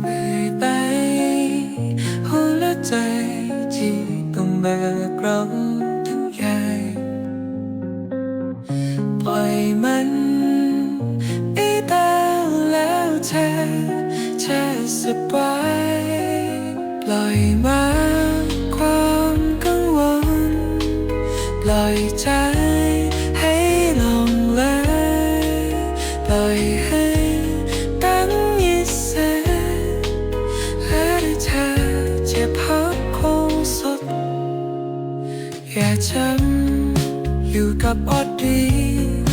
เหนื่อยไปหัวใจที่ต้องแบกรับทั้งใหญ่ปล่อยมันไปตามแล้วเธอแช่สบายปล่อยมาความกังวลปล่อยใจ แก่ฉัน อยู่กับอดีต